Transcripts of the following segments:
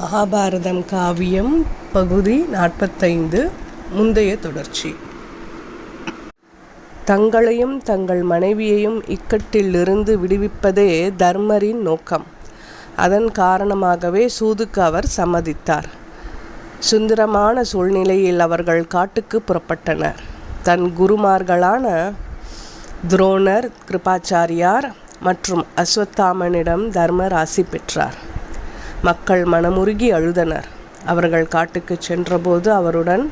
மகாபாரதம் காவியம் பகுதி நாற்பத்தைந்து முந்தைய தொடர்ச்சி. தங்களையும் தங்கள் மனைவியையும் இக்கட்டிலிருந்து விடுவிப்பதே தர்மரின் நோக்கம். அதன் காரணமாகவே சூதுக்கு அவர் சம்மதித்தார். சுந்தரமான சூழ்நிலையில் அவர்கள் காட்டுக்கு புறப்பட்டனர். தன் குருமார்களான துரோணர் கிருபாச்சாரியார் மற்றும் அஸ்வத்தாமனிடம் தர்மர் ஆசி பெற்றார். மக்கள் மனமுருகி அழுதனர். அவர்கள் காட்டுக்கு சென்றபோது அவருடன்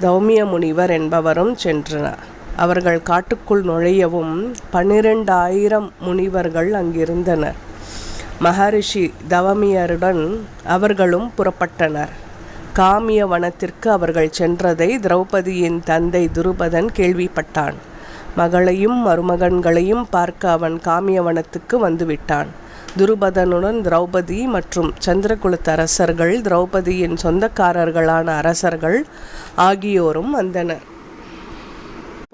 தௌமிய முனிவர் என்பவரும் சென்றனர். அவர்கள் காட்டுக்குள் நுழையவும் பன்னிரெண்டாயிரம் முனிவர்கள் அங்கிருந்தனர். மகரிஷி தவமியருடன் அவர்களும் புறப்பட்டனர். காமிய வனத்திற்கு அவர்கள் சென்றதை திரௌபதியின் தந்தை துருபதன் கேள்விப்பட்டான். மகளையும் மருமகன்களையும் பார்க்க அவன் காமியவனத்துக்கு வந்துவிட்டான். துருபதனுடன் திரௌபதி மற்றும் சந்திரகுலத்து அரசர்கள் திரௌபதியின் சொந்தக்காரர்களான அரசர்கள் ஆகியோரும் வந்தனர்.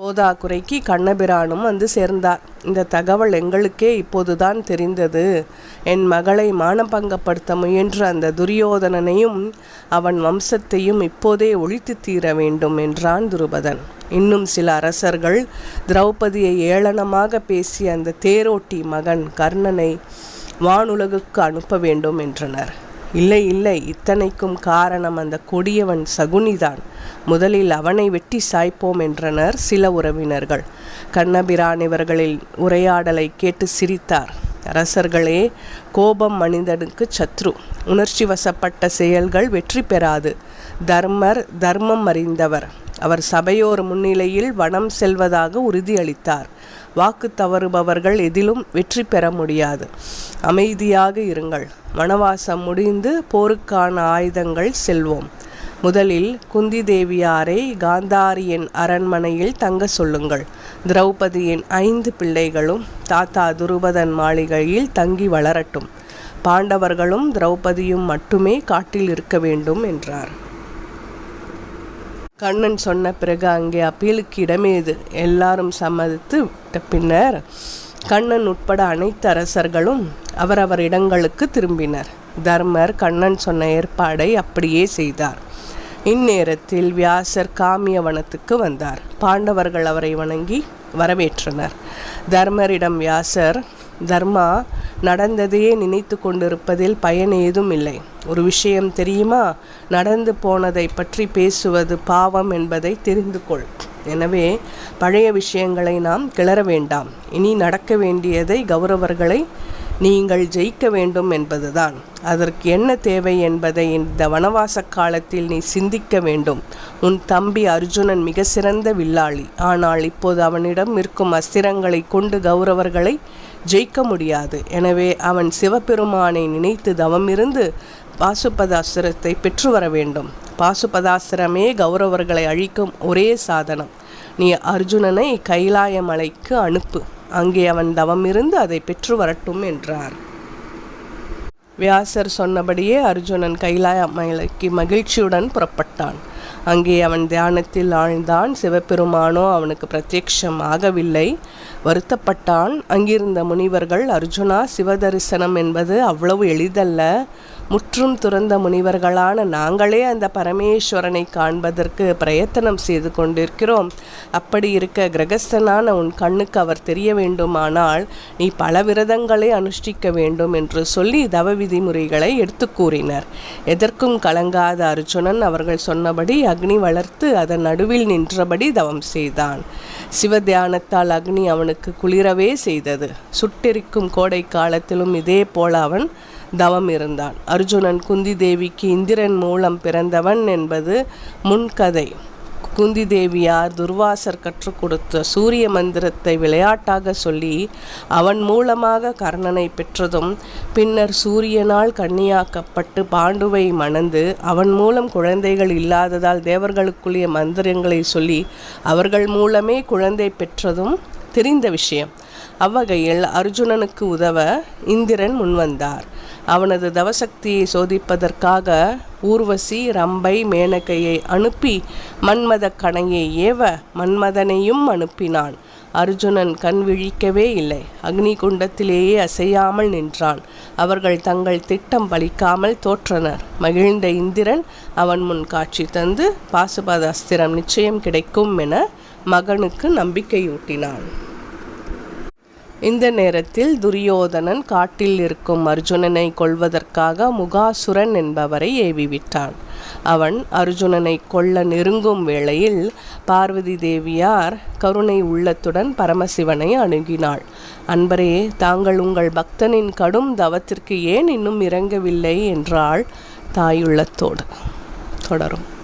போதாக்குறைக்கு கண்ணபிரானும் வந்து சேர்ந்தார். இந்த தகவல் எங்களுக்கே இப்போதுதான் தெரிந்தது. என் மகளை மானபங்கப்படுத்த முயன்ற அந்த துரியோதனனையும் அவன் வம்சத்தையும் இப்போதே ஒழித்து தீர வேண்டும் என்றான் துருபதன். இன்னும் சில அரசர்கள் திரௌபதியை ஏளனமாக பேசிய அந்த தேரோட்டி மகன் கர்ணனை வானுலகுக்கு அனுப்ப வேண்டும் என்றனர். இல்லை இல்லை இத்தனைக்கும் காரணம் அந்த கொடியவன் சகுனிதான். முதலில் அவனை வெட்டி சாய்ப்போம் என்றனர் சில உறவினர்கள். கண்ணபிரான் இவர்களில் உரையாடலை கேட்டு சிரித்தார். அரசர்களே கோபம் மனிதனுக்கு சத்ரு. உணர்ச்சி வசப்பட்ட செயல்கள் வெற்றி பெறாது. தர்மர் தர்மம் அறிந்தவர். அவர் சபையோர் முன்னிலையில் வனம் செல்வதாக உறுதியளித்தார். வாக்கு தவறுபவர்கள் எதிலும் வெற்றி பெற முடியாது. அமைதியாக இருங்கள். வனவாசம் முடிந்து போருக்கான ஆயுதங்கள் செல்வோம். முதலில் குந்தி தேவியாரை காந்தாரியின் அரண்மனையில் தங்க சொல்லுங்கள். திரௌபதியின் ஐந்து பிள்ளைகளும் தாத்தா துருபதன் மாளிகையில் தங்கி வளரட்டும். பாண்டவர்களும் திரௌபதியும் மட்டுமே காட்டில் இருக்க வேண்டும் என்றார். கண்ணன் சொன்ன பிறகு அங்கே அப்பீலுக்கு இடமேது எல்லாரும் சம்மதித்து விட்ட பின்னர் கண்ணன் உட்பட அனைத்து அரசர்களும் அவரவர் இடங்களுக்கு திரும்பினர். தர்மர் கண்ணன் சொன்ன ஏற்பாடை அப்படியே செய்தார். இந்நேரத்தில் வியாசர் காமியவனத்துக்கு வந்தார். பாண்டவர்கள் அவரை வணங்கி வரவேற்றனர். தர்மரிடம் வியாசர் தர்மா நடந்ததையே நினைத்து கொண்டிருப்பதில் பயன் ஏதும் இல்லை. ஒரு விஷயம் தெரியுமா? நடந்து போனதை பற்றி பேசுவது பாவம் என்பதை தெரிந்து கொள். எனவே பழைய விஷயங்களை நாம் கிளற வேண்டாம். இனி நடக்க வேண்டியதை கௌரவர்களை நீங்கள் ஜெயிக்க வேண்டும் என்பதுதான். அதற்கு என்ன தேவை என்பதை இந்த வனவாச காலத்தில் நீ சிந்திக்க வேண்டும். உன் தம்பி அர்ஜுனன் மிக சிறந்த வில்லாளி. ஆனால் இப்போது அவனிடம் இருக்கும் அஸ்திரங்களை கொண்டு கௌரவர்களை ஜெயிக்க முடியாது. எனவே அவன் சிவபெருமானை நினைத்து தவமிருந்து பாசுபதாஸ்திரத்தை பெற்று வர வேண்டும். பாசுபதாஸ்திரமே கௌரவர்களை அழிக்கும் ஒரே சாதனம். நீ அர்ஜுனனை கைலாய மலைக்கு அனுப்பு. அங்கே அவன் தவம் இருந்து அதை பெற்று வரட்டும் என்றார். வியாசர் சொன்னபடியே அர்ஜுனன் கைலாய மலைக்கு மகிழ்ச்சியுடன் புறப்பட்டான். அங்கே அவன் தியானத்தில் ஆழ்ந்தான். சிவபெருமானோ அவனுக்கு பிரத்யக்ஷம் ஆகவில்லை வருத்தப்பட்டான். அங்கிருந்த முனிவர்கள் அர்ஜுனா சிவதரிசனம் என்பது அவ்வளவு எளிதல்ல. முற்றும் துறந்த முனிவர்களான நாங்களே அந்த பரமேஸ்வரனை காண்பதற்கு பிரயத்தனம் செய்து கொண்டிருக்கிறோம். அப்படி இருக்க கிரகஸ்தனான உன் கண்ணுக்கு அவர் தெரிய வேண்டுமானால் நீ பல விரதங்களை அனுஷ்டிக்க வேண்டும் என்று சொல்லி தவ விதிமுறைகளை எடுத்து கூறினர். எதற்கும் கலங்காத அர்ஜுனன் அவர்கள் சொன்னபடி அக்னி வளர்த்து அதன் நடுவில் நின்றபடி தவம் செய்தான். சிவத்தியானத்தால் அக்னி அவனுக்கு குளிரவே செய்தது. சுட்டெரிக்கும் கோடை காலத்திலும் இதே போல அவன் தவம் இருந்தான். அர்ஜுனன் குந்தி தேவிக்கு இந்திரன் மூலம் பிறந்தவன் என்பது முன்கதை. குந்தி தேவியார் துர்வாசர் கற்றுக் கொடுத்த சூரிய மந்திரத்தை விளையாட்டாக சொல்லி அவன் மூலமாக கர்ணனை பெற்றதும் பின்னர் சூரியனால் கண்ணியாக்கப்பட்டு பாண்டுவை மணந்து அவன் மூலம் குழந்தைகள் இல்லாததால் தேவர்களுக்குரிய மந்திரங்களை சொல்லி அவர்கள் மூலமே குழந்தை பெற்றதும் தெரிந்த விஷயம். அவ்வகையில் அர்ஜுனனுக்கு உதவ இந்திரன் முன்வந்தார். அவனது தவசக்தியை சோதிப்பதற்காக ஊர்வசி ரம்பை மேனகையை அனுப்பி மன்மத கணையை ஏவ மன்மதனையும் அனுப்பினான். அர்ஜுனன் கண் விழிக்கவே இல்லை. அக்னி குண்டத்திலேயே அசையாமல் நின்றான். அவர்கள் தங்கள் திட்டம் பலிக்காமல் தோற்றனர். மகிழ்ந்த இந்திரன் அவன் முன் காட்சி தந்து பாசுபாத அஸ்திரம் நிச்சயம் கிடைக்கும் என மகனுக்கு நம்பிக்கையூட்டினான். இந்த நேரத்தில் துரியோதனன் காட்டில் இருக்கும் அர்ஜுனனை கொல்வதற்காக முகாசுரன் என்பவரை ஏவிவிட்டான். அவன் அர்ஜுனனை கொல்ல நெருங்கும் வேளையில் பார்வதி தேவியார் கருணை உள்ளத்துடன் பரமசிவனை அணுகினாள். அன்பரே தாங்கள் உங்கள் பக்தனின் கடும் தவத்திற்கு ஏன் இன்னும் இறங்கவில்லை? என்றாள் தாயுள்ளத்தோடு. தொடரும்.